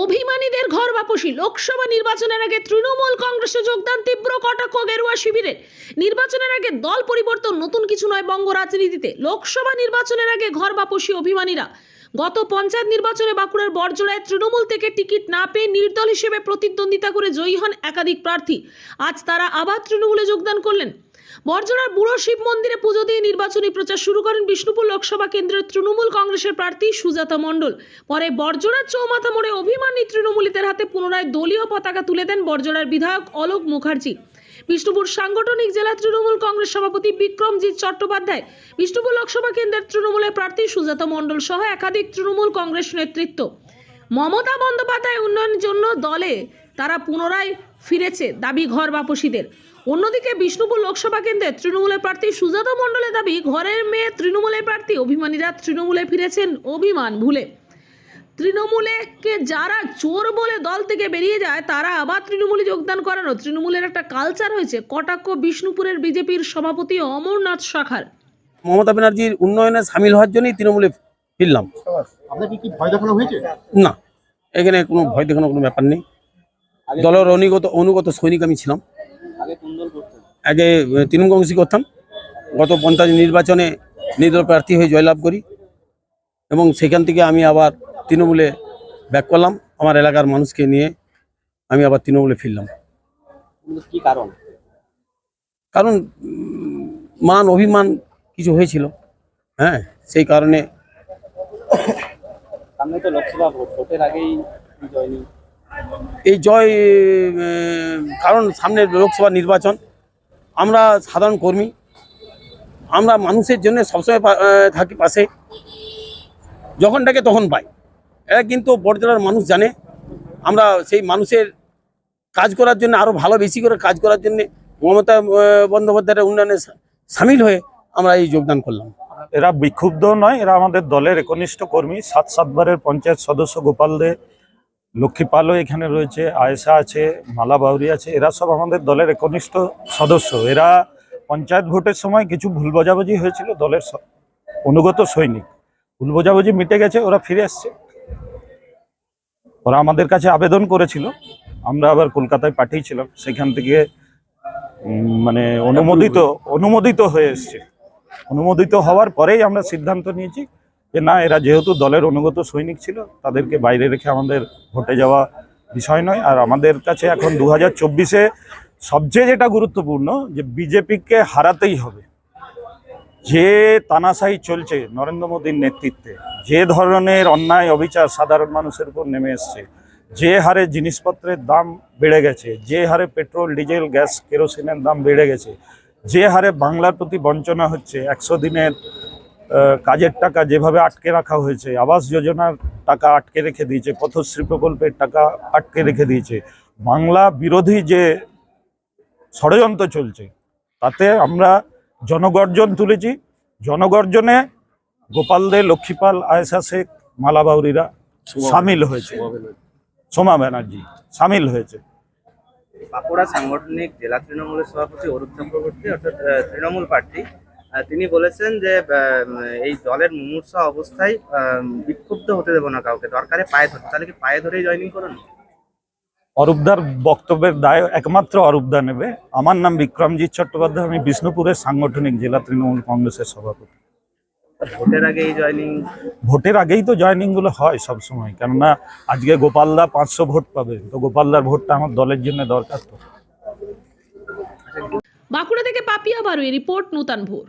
অভিমানীদের ঘর বাপসি। লোকসভা নির্বাচনের আগে তৃণমূল কংগ্রেসে যোগদান তীব্র কটাক্ষ গেরুয়া শিবিরের। নির্বাচনের আগে দল পরিবর্তন নতুন কিছু নয় বঙ্গ রাজনীতিতে। লোকসভা নির্বাচনের আগে ঘর বাপসি অভিমানীরা। গত পঞ্চায়েত নির্বাচনে বাঁকুড়ার বড়জোড়ায় তৃণমূল থেকে টিকিট না পেয়ে নির্দল হিসেবে প্রতিদ্বন্দ্বিতা করে জয়ী হন একাধিক প্রার্থী। আজ তারা আবার তৃণমূলে যোগদান করলেন। বড়জোড়ার বুড়ো শিব মন্দিরে পুজো দিয়ে নির্বাচনী প্রচার শুরু করেন বিষ্ণুপুর লোকসভা কেন্দ্রের তৃণমূল কংগ্রেসের প্রার্থী সুজাতা মণ্ডল। পরে বড়জোড়ার চৌমাথা মোড়ে অভিমানী তৃণমূলীদের হাতে পুনরায় দলীয় পতাকা তুলে দেন বড়জোড়ার বিধায়ক অলোক মুখার্জি। বিষ্ণুপুর সাংগঠনিক জেলা তৃণমূল কংগ্রেস সভাপতি বিক্রমজিৎ চট্টোপাধ্যায়। বিষ্ণুপুর লোকসভা কেন্দ্রের তৃণমূলের প্রার্থী সুজাতা মণ্ডল সহ একাধিক তৃণমূল কংগ্রেস নেতৃত্ব। মমতা বন্দ্যোপাধ্যায় উন্নয়নের জন্য দলে তারা পুনরায় ফিরেছে দাবি ঘর বাপসীদের। অন্যদিকে বিষ্ণুপুর লোকসভা কেন্দ্রের তৃণমূলের প্রার্থী সুজাতা মণ্ডলের দাবি, ঘরের মেয়ে তৃণমূলের প্রার্থী, অভিমানীরা তৃণমূলে ফিরেছেন অভিমান ভুলে। তৃণমূলে কে যারা চোর বলে দল থেকে বেরিয়ে যায় তারা আবার তৃণমূলে যোগদান করানো। তৃণমূলের একটা কালচার হয়েছে কটাক্ষ বিষ্ণুপুরের বিজেপির সভাপতি অমরনাথ শাখার মমতা ব্যানার্জির উন্নয়নে সামিল হওয়ার জন্যই তৃণমূলে ফিরলাম। আপনাকে কি ভয় দেখানো হয়েছে? না এখানে কোনো ভয় দেখানোর কোনো ব্যাপার নেই। দলের অনুগত অনুগত সৈনিক আমি ছিলাম। আগে তৃণমূল কংগ্রেসই করতাম। গত পঞ্চায়েত নির্বাচনে নির্দল প্রার্থী হয়ে জয়লাভ করি। এবং সেখান থেকে আমি আবার তৃণমূলে ব্যাক করলাম আমার এলাকার মানুষকে নিয়ে আমি আবার তৃণমূলে ফিরলাম। কি কারণ? কারণ মান অভিমান কিছু হয়েছিল হ্যাঁ সেই কারণে সামনে তো লোকসভা ভোট ভোটের আগেই এই জয় কারণ সামনে লোকসভা নির্বাচন আমরা সাধারণ কর্মী আমরা মানুষের জন্য সবসময় থাকি পাশে যখন ডাকে তখন পাই। এরা কিন্তু বড়জোড়ার মানুষ জানে। আমরা সেই মানুষের কাজ করার জন্য আরও ভালো বেশি করে কাজ করার জন্য মমতা বন্দ্যোপাধ্যায়ের উন্নয়নে সামিল হয়ে আমরা এই যোগদান করলাম। এরা বিক্ষুব্ধ নয়, এরা আমাদের দলের একনিষ্ঠ কর্মী। সাত সাতবারের পঞ্চায়েত সদস্য গোপাল দে, লক্ষ্মী পালও এখানে রয়েছে, আয়েশা আছে, মালা বাউরি আছে, এরা সব আমাদের দলের একনিষ্ঠ সদস্য। এরা পঞ্চায়েত ভোটের সময় কিছু ভুল বোঝাবুঝি হয়েছিল দলের অনুগত সৈনিক। ভুল বোঝাবুঝি মিটে গেছে, ওরা ফিরে আসছে। ওরা আমাদের কাছে আবেদন করেছিল। আমরা আবার কলকাতায় পাঠিয়েছিলাম। সেখান থেকে মানে অনুমোদিত অনুমোদিত হয়ে এসছে। অনুমোদিত হওয়ার পরেই আমরা সিদ্ধান্ত নিয়েছি যে না, এরা যেহেতু দলের অনুগত সৈনিক ছিল, তাদেরকে বাইরে রেখে আমাদের ভোটে যাওয়া বিষয় নয়। আর আমাদের কাছে এখন দু হাজার সবচেয়ে যেটা গুরুত্বপূর্ণ, যে বিজেপিকে হারাতেই হবে। যে তানাশাই চলছে নরেন্দ্র মোদীর নেতৃত্বে, যে ধরনের অন্যায় অবিচার সাধারণ মানুষের উপর নেমে এসছে, যে হারে জিনিসপত্রের দাম বেড়ে গেছে, যে হারে পেট্রোল, ডিজেল, গ্যাস, কেরোসিনের দাম বেড়ে গেছে, যে হারে বাংলার প্রতি বঞ্চনা হচ্ছে, একশো দিনের কাজের টাকা যেভাবে আটকে রাখা হয়েছে, আবাস যোজনার টাকা আটকে রেখে দিয়েছে, পথশ্রী প্রকল্পের টাকা আটকে রেখে দিয়েছে, বাংলা বিরোধী যে ষড়যন্ত্র চলছে, তাতে আমরা জনগর্জন তুলেছি। জনগর্জনে গোপাল দে লক্ষ্মীপাল আয়েশা শেখ মালাবাউরিরা সামিল হয়েছে। সোমা ব্যানার্জি। সামিল হয়েছে। বাঁকুড়া সাংগঠনিক জেলা তৃণমূলের সভাপতি অরূপ চক্রবর্তী অর্থাৎ তৃণমূল প্রার্থী আহ, তিনি বলেছেন যে আহ, এই দলের মুমূর্ষা অবস্থায় বিক্ষুব্ধ হতে দেবো না কাউকে। দরকারে পায়ে ধরতে। তাহলে কি পায়ে ধরেই জয়নিং করুন? অরূপদার বক্তব্যের দায় একমাত্র অরূপদা নেবে। আমার নাম বিক্রমজিৎ চট্টোপাধ্যায় আমি বিষ্ণুপুরের সাংগঠনিক জেলা তৃণমূল কংগ্রেসের সভাপতি। ভোটের আগে জয়নিং? ভোটের আগেই তো জয়নিংগুলো হয় সবসময় কেননা আজকে গোপালদা পাঁচশো ভোট পাবে তো গোপালদার ভোটটা আমার দলের জন্য দরকার তো। বাঁকুড়া থেকে পাপিয়া বারুই রিপোর্ট নূতন ভোর।